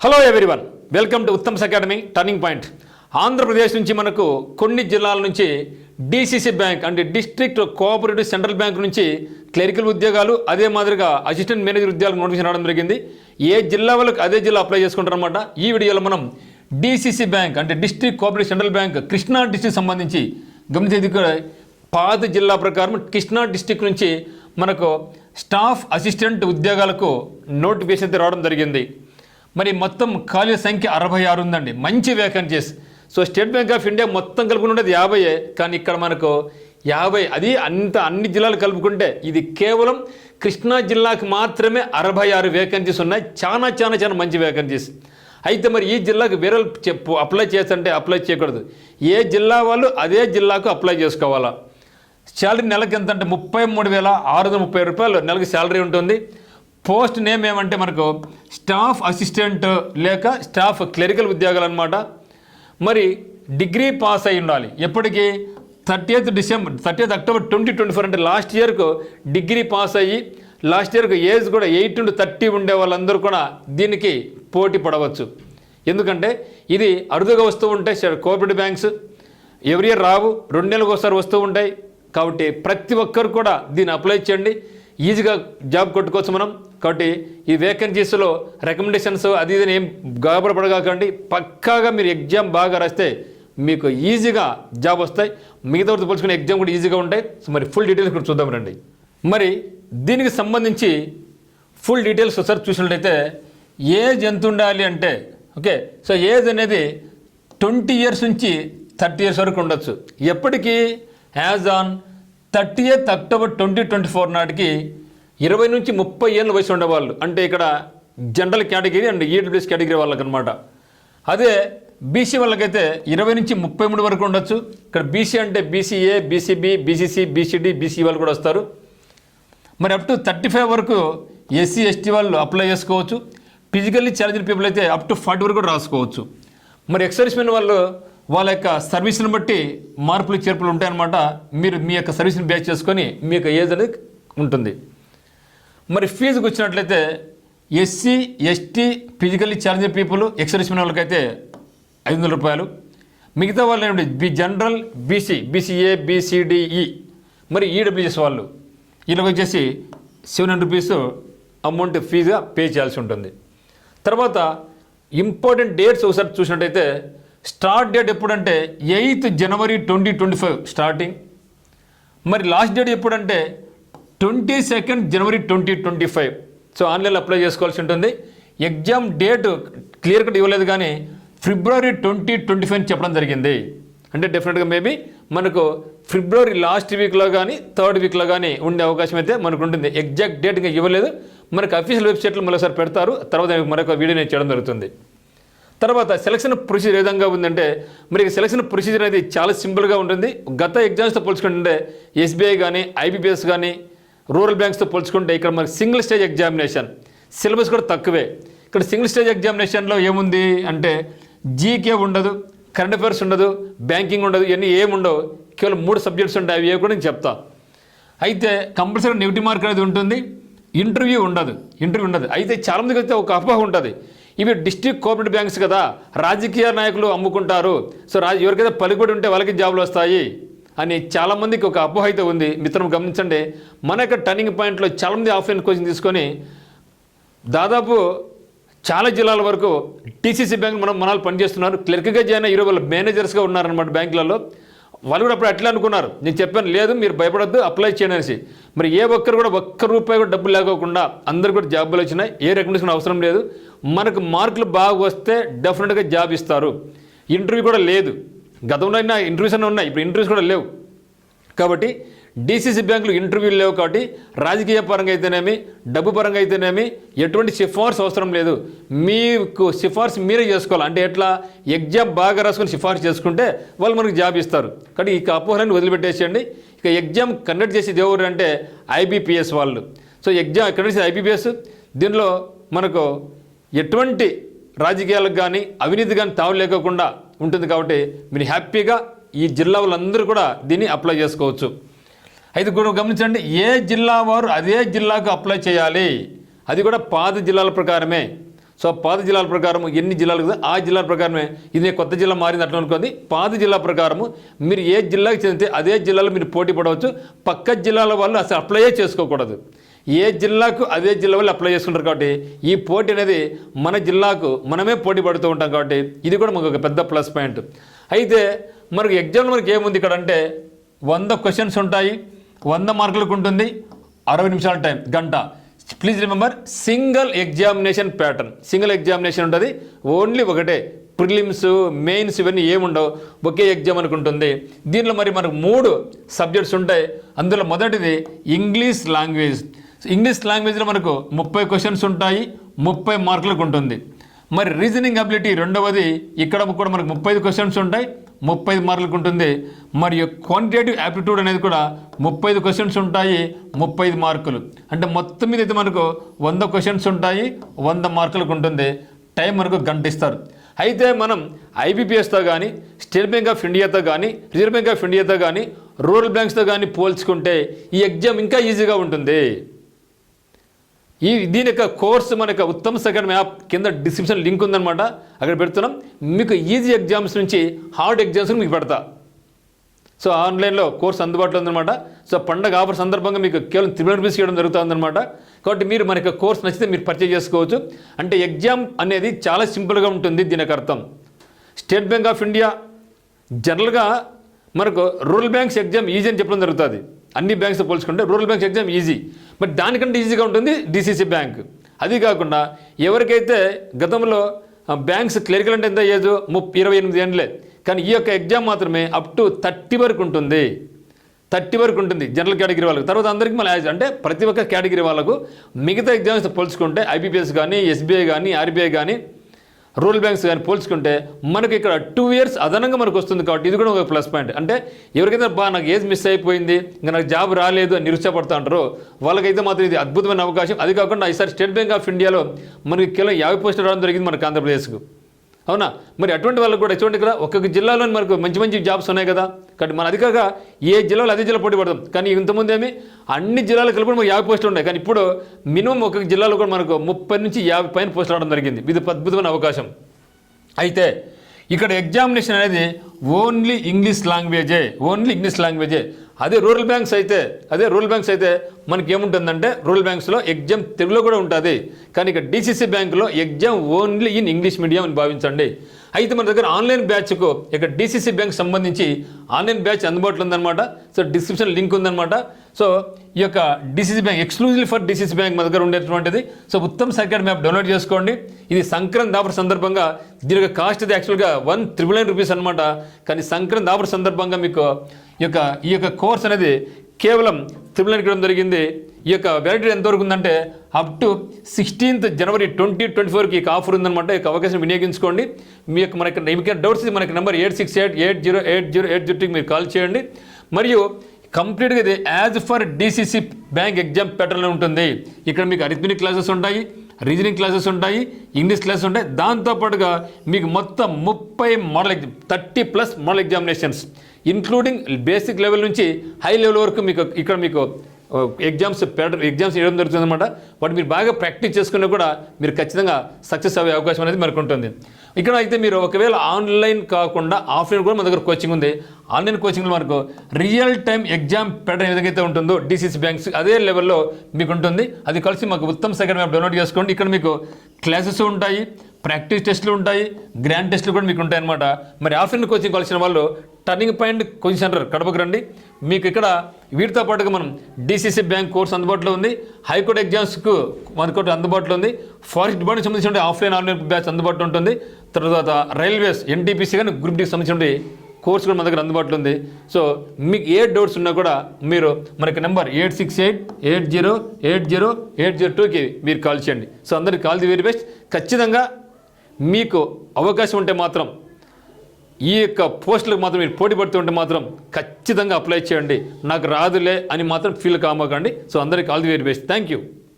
Hello everyone welcome to Uttam's academy turning point Andhra Pradesh నుంచి మనకు కొన్ని జిల్లాల నుంచి డిసిసి బ్యాంక్ అంటే డిస్ట్రిక్ట్ కోఆపరేటివ్ సెంట్రల్ బ్యాంక్ నుంచి క్లరికల్ ఉద్యోగాలు అదే మాదిరిగా అసిస్టెంట్ మేనేజర్ ఉద్యోగాలు నోటిఫికేషన్ రావడం జరిగింది. ఏ జిల్లా వాళ్ళకి అదే జిల్లా అప్లై చేసుకుంటారనమాట ఈ వీడియోలో మనం డిసిసి బ్యాంక్ అంటే district cooperative central bank Krishna district సంబంధించి గమనించేది పాత జిల్లా ప్రకారం కృష్ణా డిస్టిక్ నుంచి మనకు స్టాఫ్ అసిస్టెంట్ ఉద్యోగాలకు నోటిఫికేషన్ అయితే రావడం జరిగింది. మరి మొత్తం ఖాళీ సంఖ్య అరవై ఆరు ఉందండి. మంచి vacancies so state bank of India మొత్తం కలుపుకుని ఉండేది కానీ ఇక్కడ మనకు యాభై అది అంత అన్ని జిల్లాలు కలుపుకుంటే ఇది కేవలం కృష్ణా జిల్లాకు మాత్రమే అరవై ఆరు వేకెన్సీస్ ఉన్నాయి. చాలా చాలా చాలా మంచి వేకెన్సీస్ అయితే మరి ఈ జిల్లాకు వేరే వాళ్ళు చెప్పు అప్లై చేస్తుంటే అప్లై చేయకూడదు. ఏ జిల్లా వాళ్ళు అదే జిల్లాకు అప్లై చేసుకోవాలా? శాలరీ నెలకు ఎంత అంటే ముప్పై మూడు వేల ఆరు వందల ముప్పై రూపాయలు. నెలకు శాలరీ ఉంటుంది. పోస్ట్ నేమ్ ఏమంటే మనకు స్టాఫ్ అసిస్టెంట్ లేక స్టాఫ్ క్లరికల్ ఉద్యోగాలు అనమాట మరి డిగ్రీ పాస్ అయి ఉండాలి. ఎప్పటికీ? Thirty December thirty October twenty twenty four అంటే లాస్ట్ ఇయర్కు డిగ్రీ పాస్ అయ్యి లాస్ట్ ఇయర్కు ఏజ్ కూడా ఎయిట్ నుండి థర్టీ ఉండే వాళ్ళందరూ కూడా దీనికి పోటీ పడవచ్చు. ఎందుకంటే ఇది అరుదుగా వస్తూ ఉంటాయి. కోఆపరేటివ్ బ్యాంక్స్ ఎవ్రీ ఇయర్ రావు రెండు నెలలకు ఒకసారి వస్తూ ఉంటాయి. కాబట్టి ప్రతి ఒక్కరు కూడా దీన్ని అప్లై చేయండి. ఈజీగా జాబ్ కొట్టుకోవచ్చు మనం. కాబట్టి ఈ వేకెన్సీస్లో రికమెండేషన్స్ అది ఇది ఏం గాబరపడగాకండి పక్కాగా మీరు ఎగ్జామ్ బాగా రాస్తే మీకు ఈజీగా జాబ్ వస్తాయి. మిగతా వారితో పోల్చుకునే ఎగ్జామ్ కూడా ఈజీగా ఉంటాయి. సో మరి ఫుల్ డీటెయిల్స్ కూడా చూద్దాం రండి. మరి దీనికి సంబంధించి ఫుల్ డీటెయిల్స్ ఒకసారి చూసినట్లయితే ఏజ్ ఎంత ఉండాలి అంటే ఓకే సో ఏజ్ అనేది ట్వంటీ ఇయర్స్ నుంచి థర్టీ ఇయర్స్ వరకు ఉండొచ్చు. ఎప్పటికీ as on thirty eighth October twenty twenty four నాటికి ఇరవై నుంచి ముప్పై ఏళ్ళ వయసు ఉండేవాళ్ళు అంటే ఇక్కడ general category and EWS category వాళ్ళకి అనమాట అదే బీసీ వాళ్ళకైతే ఇరవై నుంచి ముప్పై మూడు వరకు ఉండొచ్చు. ఇక్కడ బీసీ అంటే BCA BCB BCC BCD BC వాళ్ళు కూడా వస్తారు. మరి అప్ టు థర్టీ ఫైవ్ వరకు ఎస్సీ ఎస్టీ వాళ్ళు అప్లై చేసుకోవచ్చు. ఫిజికల్లీ ఛాలెంజ్డ్ పీపుల్ అయితే అప్ టు ఫార్టీ వరకు కూడా రాసుకోవచ్చు. మరి ఎక్సర్విస్మెన్ వాళ్ళు వాళ్ళ యొక్క సర్వీస్ని బట్టి మార్పులు చేర్పులు ఉంటాయన్నమాట. మీరు మీ యొక్క సర్వీస్ని బేస్ చేసుకొని మీ యొక్క ఏజ్ అనేది ఉంటుంది. మరి ఫీజుకి వచ్చినట్లయితే SC ST physically challenged people ex servicemen వాళ్ళకైతే ఐదు వందల రూపాయలు. మిగతా వాళ్ళు ఏమిటి B general BC BCA BCDE. మరి ఈడబ్ల్యూఎస్ వాళ్ళు వీళ్ళకి వచ్చేసి సెవెన్ హండ్రెడ్ రూపీస్ అమౌంట్ ఫీజుగా పే చేయాల్సి ఉంటుంది. తర్వాత ఇంపార్టెంట్ డేట్స్ ఒకసారి చూసినట్టయితే స్టార్ట్ డేట్ ఎప్పుడంటే eighth January twenty twenty five starting. మరి లాస్ట్ డేట్ ఎప్పుడంటే twenty second January twenty twenty five. So ఆన్లైన్లో అప్లై చేసుకోవాల్సి ఉంటుంది. ఎగ్జామ్ డేట్ క్లియర్ కట్ ఇవ్వలేదు కానీ ఫిబ్రవరి ట్వంటీ ట్వంటీ ఫైవ్ చెప్పడం జరిగింది. అంటే డెఫినెట్గా మేబీ మనకు ఫిబ్రవరి లాస్ట్ వీక్లో కానీ థర్డ్ వీక్లో కానీ ఉండే అవకాశం అయితే మనకు ఉంటుంది. ఎగ్జాక్ట్ డేట్ ఇంకా ఇవ్వలేదు. మనకు అఫీషియల్ వెబ్సైట్లో మరోసారి పెడతారు. తర్వాత మరొక వీడియో నేను చేయడం జరుగుతుంది. తర్వాత సెలక్షన్ ప్రొసీజర్ ఏ విధంగా ఉందంటే మరి సెలక్షన్ ప్రొసీజర్ అనేది చాలా సింపుల్గా ఉంటుంది. గత ఎగ్జామ్స్తో పోల్చుకుంటే ఎస్బీఐ కానీ ఐబీపీఎస్ కానీ రూరల్ బ్యాంక్స్తో పోల్చుకుంటే ఇక్కడ మనకి సింగిల్ స్టేజ్ ఎగ్జామినేషన్. సిలబస్ కూడా తక్కువే. ఇక్కడ సింగిల్ స్టేజ్ ఎగ్జామినేషన్లో ఏముంది అంటే జీకే ఉండదు కరెంట్ అఫైర్స్ ఉండదు బ్యాంకింగ్ ఉండదు ఇవన్నీ ఏముండవు కేవలం మూడు సబ్జెక్ట్స్ ఉంటాయి అవి కూడా నేను చెప్తా. అయితే కంపల్సరీ నెగిటివ్ మార్క్ అనేది ఉంటుంది ఇంటర్వ్యూ ఉండదు ఇంటర్వ్యూ ఉండదు. అయితే చాలామందికి అయితే ఒక అపోహ ఉంటుంది. ఇవి డిస్ట్రిక్ట్ కోఆపరేటివ్ బ్యాంక్స్ కదా రాజకీయ నాయకులు అమ్ముకుంటారు. సో రాజ ఎవరికైతే పలుకుబడి ఉంటే వాళ్ళకి జాబులు వస్తాయి. అని చాలామందికి ఒక అపోహ అయితే ఉంది. మిత్రం గమనించండి మన యొక్క టర్నింగ్ పాయింట్లో చాలామంది ఆఫ్లైన్ కోచింగ్ తీసుకొని దాదాపు చాలా జిల్లాల వరకు టీసీసీ బ్యాంక్ మనం మనాలు పనిచేస్తున్నారు. క్లర్క్గా జాయిన్ అయ్యి ఇరవై మేనేజర్స్గా ఉన్నారనమాట బ్యాంకులలో. వాళ్ళు కూడా అప్పుడు అట్లా అనుకున్నారు. నేను చెప్పాను లేదు మీరు భయపడొద్దు అప్లై చేయండి అనేసి. మరి ఏ ఒక్కరు కూడా ఒక్క రూపాయి కూడా డబ్బులు లేకోకుండా అందరు కూడా జాబులు వచ్చినాయి. ఏ రికమెండేషన్ అవసరం లేదు. మనకు మార్కులు బాగా వస్తే డెఫినెట్గా జాబ్ ఇస్తారు. ఇంటర్వ్యూ కూడా లేదు. గతంలో అయినా ఇంటర్వ్యూస్ అన్నీ ఉన్నాయి. ఇప్పుడు ఇంటర్వ్యూస్ కూడా లేవు. కాబట్టి డీసీసీ బ్యాంకులు ఇంటర్వ్యూలు లేవు కాబట్టి రాజకీయ పరంగా అయితేనేమి డబ్బు పరంగా అయితేనేమి ఎటువంటి సిఫార్సు అవసరం లేదు. మీకు సిఫార్సు మీరే చేసుకోవాలి. అంటే ఎట్లా? ఎగ్జామ్ బాగా రాసుకొని సిఫార్సు చేసుకుంటే వాళ్ళు మనకు జాబ్ ఇస్తారు. కాబట్టి ఇక అపోహలను వదిలిపెట్టేసేయండి. ఇక ఎగ్జామ్ కండక్ట్ చేసేది ఎవరు అంటే ఐబీపీఎస్ వాళ్ళు. సో ఎగ్జామ్ కండక్ట్ చేసేది ఐబీపీఎస్. దీనిలో మనకు ఎటువంటి రాజకీయాలకు కానీ అవినీతి కానీ తావు లేకోకుండా ఉంటుంది కాబట్టి మీరు హ్యాపీగా ఈ జిల్లా వాళ్ళందరూ కూడా దీన్ని అప్లై చేసుకోవచ్చు. అయితే కూడా గమనించండి ఏ జిల్లా వారు అదే జిల్లాకు అప్లై చేయాలి? అది కూడా పాత జిల్లాల ప్రకారమే. సో పాత జిల్లాల ప్రకారం ఎన్ని జిల్లాలు కదా ఆ జిల్లాల ప్రకారమే. ఇది కొత్త జిల్లా మారింది అట్లా అనుకోండి పాత జిల్లా ప్రకారము మీరు ఏ జిల్లాకి చెందితే అదే జిల్లాలో మీరు పోటీ పడవచ్చు. పక్క జిల్లాల వాళ్ళు అసలు అప్లై చేసుకోకూడదు. ఏ జిల్లాకు అదే జిల్లా వాళ్ళు అప్లై చేసుకుంటారు కాబట్టి ఈ పోటీ అనేది మన జిల్లాకు మనమే పోటీ పడుతూ ఉంటాం కాబట్టి ఇది కూడా మనకు ఒక పెద్ద ప్లస్ పాయింట్ అయితే మనకు ఎగ్జామ్లో మనకి ఏముంది ఇక్కడ అంటే వంద క్వశ్చన్స్ ఉంటాయి వంద మార్కులకు ఉంటుంది అరవై నిమిషాల టైం గంట. Please remember single examination pattern single examination ఉంటుంది ఓన్లీ ఒకటే. ప్రిలిమ్స్ మెయిన్స్ ఇవన్నీ ఏముండవు ఒకే ఎగ్జామ్ అనుకుంటుంది. దీనిలో మరి మనకు మూడు సబ్జెక్ట్స్ ఉంటాయి. అందులో మొదటిది ఇంగ్లీష్ లాంగ్వేజ్ ఇంగ్లీష్ లాంగ్వేజ్లో మనకు ముప్పై క్వశ్చన్స్ ఉంటాయి ముప్పై మార్కులకు ఉంటుంది. మరి రీజనింగ్ అబిలిటీ రెండవది ఇక్కడ కూడా మనకు ముప్పై ఐదు క్వశ్చన్స్ ఉంటాయి ముప్పై ఐదు మార్కులకు ఉంటుంది. మరియు క్వాంటిటేటివ్ యాప్టిట్యూడ్ అనేది కూడా ముప్పై ఐదు క్వశ్చన్స్ ఉంటాయి ముప్పై ఐదు మార్కులు అంటే మొత్తం మీద అయితే మనకు వంద క్వశ్చన్స్ ఉంటాయి వంద మార్కులకు ఉంటుంది. టైం మనకు గంట ఇస్తారు అయితే మనం ఐబీపీఎస్తో కానీ స్టేట్ బ్యాంక్ ఆఫ్ ఇండియాతో కానీ రిజర్వ్ బ్యాంక్ ఆఫ్ ఇండియాతో కానీ రూరల్ బ్యాంక్స్తో కానీ పోల్చుకుంటే ఈ ఎగ్జామ్ ఇంకా ఈజీగా ఉంటుంది. ఈ దీని యొక్క కోర్సు మన యొక్క ఉత్తమ సెకండ్ యాప్ కింద డిస్క్రిప్షన్ లింక్ ఉందన్నమాట. అక్కడ పెడుతున్నాం. మీకు ఈజీ ఎగ్జామ్స్ నుంచి హార్డ్ ఎగ్జామ్స్ మీకు పెడతా. సో ఆన్లైన్లో కోర్స్ అందుబాటులో ఉందన్నమాట. సో పండగ ఆఫర్ సందర్భంగా మీకు కేవలం త్రిబుల్ రూపీస్ ఇవ్వడం జరుగుతుందన్నమాట. కాబట్టి మీరు మన యొక్క కోర్స్ నచ్చితే మీరు పర్చేజ్ చేసుకోవచ్చు. అంటే ఎగ్జామ్ అనేది చాలా సింపుల్గా ఉంటుంది దీని యొక్క అర్థం. స్టేట్ బ్యాంక్ ఆఫ్ ఇండియా జనరల్గా మనకు రూరల్ బ్యాంక్స్ ఎగ్జామ్ ఈజీ అని చెప్పడం జరుగుతుంది. అన్ని బ్యాంక్స్ పోల్చుకుంటే rural banks exam easy but దానికంటే ఈజీగా ఉంటుంది డిసిసి బ్యాంక్ అది కాకుండా ఎవరికైతే గతంలో బ్యాంక్స్ క్లరికల్ అంటే ఎంత ఏజ్ ముప్పై ఇరవై ఎనిమిది ఏండ్లే. కానీ ఈ యొక్క ఎగ్జామ్ మాత్రమే అప్ టు థర్టీ వరకు ఉంటుంది. థర్టీ వరకు ఉంటుంది జనరల్ కేటగిరీ వాళ్ళకి. తర్వాత అందరికీ మళ్ళీ యాజ్ అంటే ప్రతి ఒక్క కేటగిరీ వాళ్ళకు మిగతా ఎగ్జామ్స్ పోల్చుకుంటే ఐబీపీఎస్ కానీ ఎస్బీఐ కానీ ఆర్బీఐ కానీ రూరల్ బ్యాంక్స్ కానీ పోల్చుకుంటే మనకి ఇక్కడ టూ ఇయర్స్ అదనంగా మనకు వస్తుంది కాబట్టి ఇది కూడా ఒక ప్లస్ పాయింట్ అంటే ఎవరికైతే బా నాకు ఏజ్ మిస్ అయిపోయింది ఇంకా నాకు జాబ్ రాలేదు అని నిరుత్సాహపడుతూ ఉంటారో వాళ్ళకైతే మాత్రం ఇది అద్భుతమైన అవకాశం. అది కాకుండా ఈసారి స్టేట్ బ్యాంక్ ఆఫ్ ఇండియాలో మనకి కేవలం యాభై పోస్టులు రావడం జరిగింది మనకు ఆంధ్రప్రదేశ్కు. అవునా? మరి అటువంటి వాళ్ళకు కూడా ఎటువంటి కదా ఒక్కొక్క జిల్లాలో మనకు మంచి మంచి జాబ్స్ ఉన్నాయి కదా. కాబట్టి మన అధికంగా ఏ జిల్లాలో అదే జిల్లా పోటీ పడదాం. కానీ ఇంతకుముందు ఏమి? అన్ని జిల్లాలు కలిపి మనకు యాభై పోస్టులు ఉన్నాయి. కానీ ఇప్పుడు మినిమం ఒక్కొక్క జిల్లాలో కూడా మనకు ముప్పై నుంచి యాభై పైన పోస్టులు రావడం జరిగింది. ఇది అద్భుతమైన అవకాశం. అయితే ఇక్కడ ఎగ్జామినేషన్ అనేది ఓన్లీ ఇంగ్లీష్ లాంగ్వేజే ఓన్లీ ఇంగ్లీష్ లాంగ్వేజే అదే రూరల్ బ్యాంక్స్ అయితే అదే రూరల్ బ్యాంక్స్ అయితే మనకి ఏముంటుందంటే రూరల్ బ్యాంక్స్లో ఎగ్జామ్ తెలుగులో కూడా ఉంటుంది. కానీ ఇక డిసిసి బ్యాంకులో exam only in English medium అని భావించండి. అయితే మన దగ్గర ఆన్లైన్ బ్యాచ్కు ఇక డిసిసి బ్యాంక్ సంబంధించి ఆన్లైన్ బ్యాచ్ అందుబాటులో ఉందన్నమాట. సో డిస్క్రిప్షన్ లింక్ ఉందన్నమాట. సో ఈ యొక్క DCC bank exclusive for DCC bank మన దగ్గర ఉండేటువంటిది. సో ఉత్తమ్ సర్కార్ మ్యాప్ డౌన్లోడ్ చేసుకోండి. ఇది సంక్రాంతి ఆఫర్ సందర్భంగా దీని యొక్క కాస్ట్ ఇది యాక్చువల్గా వన్ త్రిబుల్ నైన్ రూపీస్ అనమాట కానీ సంక్రాంతి ఆఫర్ సందర్భంగా మీకు ఈ యొక్క ఈ యొక్క కోర్స్ అనేది కేవలం త్రిబుల్ నైన్ ఇవ్వడం జరిగింది. ఈ యొక్క వ్యాలిడిటీ ఎంతవరకు ఉందంటే up to sixteenth January twenty twenty ఫోర్కి ఈ ఆఫర్ ఉందన్నమాట. ఈ యొక్క అవకాశం వినియోగించుకోండి. మీ యొక్క మనకి మీకు డౌట్స్ మనకి number eight six eight eight zero eight zero eight జీరోకి మీరు కాల్ చేయండి. మరియు కంప్లీట్గా ఇది as for DCC bank exam ప్యాటర్న్లో ఉంటుంది. ఇక్కడ మీకు అరిథమెటిక్ క్లాసెస్ ఉంటాయి రీజనింగ్ క్లాసెస్ ఉంటాయి ఇంగ్లీష్ క్లాసెస్ ఉంటాయి. దాంతోపాటుగా మీకు మొత్తం ముప్పై model exam thirty plus model examinations including basic level నుంచి హై లెవెల్ వరకు మీకు ఇక్కడ మీకు ఎగ్జామ్స్ ప్యాటర్న్ ఎగ్జామ్స్ వేయడం జరుగుతుంది అనమాట వాటి మీరు బాగా ప్రాక్టీస్ చేసుకున్నా కూడా మీరు ఖచ్చితంగా సక్సెస్ అయ్యే అవకాశం అనేది మనకు ఉంటుంది. ఇక్కడ అయితే మీరు ఒకవేళ ఆన్లైన్ కాకుండా ఆఫ్లైన్ కూడా మన దగ్గర కోచింగ్ ఉంది. ఆన్లైన్ కోచింగ్లో మనకు రియల్ టైం ఎగ్జామ్ పెట్టడం ఏదైతే ఉంటుందో డిసిసి బ్యాంక్స్ అదే లెవెల్లో మీకు ఉంటుంది. అది కలిసి మాకు ఉత్తమ సెకండ్ మ్యాప్ డౌన్లోడ్ చేసుకోండి. ఇక్కడ మీకు క్లాసెస్ ఉంటాయి. ప్రాక్టీస్ టెస్టులు ఉంటాయి గ్రాండ్ టెస్టులు కూడా మీకు ఉంటాయి అనమాట మరి ఆఫ్లైన్ కోచింగ్ కలిసిన వాళ్ళు టర్నింగ్ పాయింట్ కోచింగ్ సెంటర్ కడపకు రండి. మీకు ఇక్కడ వీటితో పాటుగా మనం డిసిసి బ్యాంక్ కోర్స్ అందుబాటులో ఉంది. హైకోర్టు ఎగ్జామ్స్కు మనకు అందుబాటులో ఉంది. ఫారెస్ట్ డిపార్ట్మెంట్ సంబంధించిన ఆఫ్లైన్ ఆన్లైన్ బ్యాచ్ అందుబాటులో ఉంటుంది. తర్వాత రైల్వేస్ ఎన్టీపీసీ కానీ గ్రూప్ డికి సంబంధించిన కోర్స్ కూడా మన దగ్గర అందుబాటులో ఉంది. సో మీకు ఏ డౌట్స్ ఉన్నా కూడా మీరు మనకి number eight six eight eight zero eight zero eight zero టూకి మీరు కాల్ చేయండి. సో అందరికి కాల్ ది వెరీ బెస్ట్. ఖచ్చితంగా మీకు అవకాశం ఉంటే మాత్రం ఈ యొక్క పోస్టులకు మాత్రం మీరు పోటీ పడుతుంటే మాత్రం ఖచ్చితంగా అప్లై చేయండి. నాకు రాదులే అని మాత్రం ఫీల్ కామకండి. సో అందరికి all the very best. Thank you